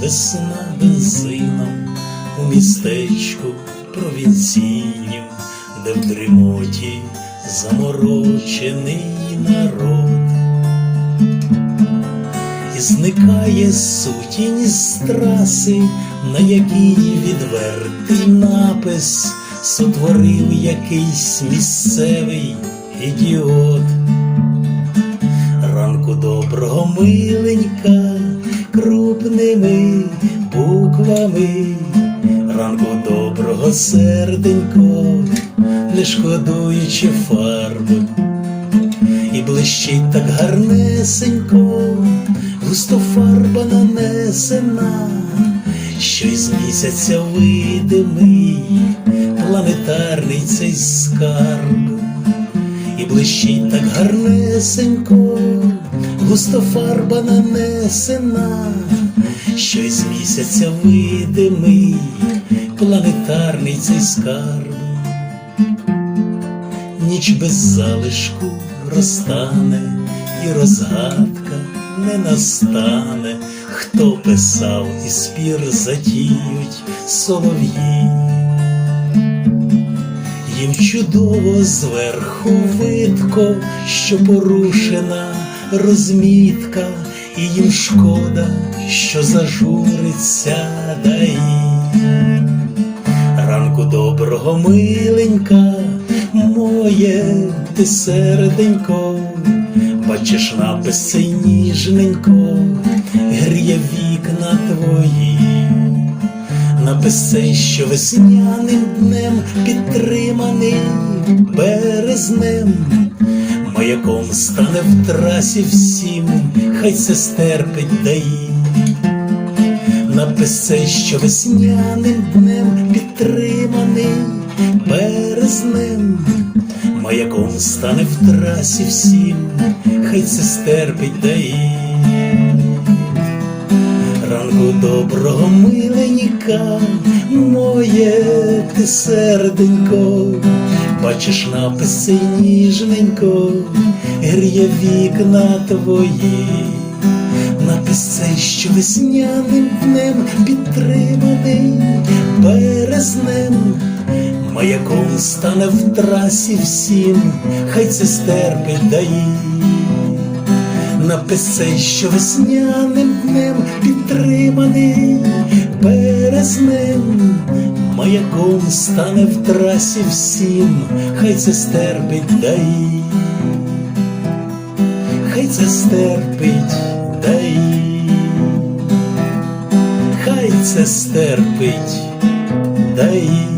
весна бензином у містечку провінційнім, де в дрімоті заморочений народ. І зникає сутінь з траси, на якій відвертий напис сотворив якийсь місцевий ідіот. Ранку доброго миленька, крупними буквами, ранку доброго серденько, не шкодуючи фарби, і блищить так гарнесенько, густо фарба нанесена, що із місяця видимий, планетарний цей скарб. І блищить так гарнесенько, густо фарба нанесена, що із місяця видимий, планетарний цей скарб, ніч без залишку розтане, і розгадка не настане, хто писав і спір затіють солов'ї. Їм чудово зверху видко, що порушена розмітка, і їм шкода, що зажуриться даї. Ранку доброго миленька, моє ти серденько, бачиш напис цей ніжненько, гріє вікна твої. Написи, що весняним днем підтриманий березнем, маяком стане в трасі всім, хай це стерпить даї. Написи, що весняним днем підтриманий березнем, маяком стане в трасі всім, хай це стерпить даї. Ранку доброго миленька, моє ти серденько, бачиш написи ніжненько, гріє вікна твої, написи, що весняним днем підтриманий березнем, маяком стане в трасі всім, хай це стерпить даї. Написи, що весняним днем підтриманий березнем, маяком стане в трасі всім, хай це стерпить даї, хай це стерпить дай, хай це стерпить даї.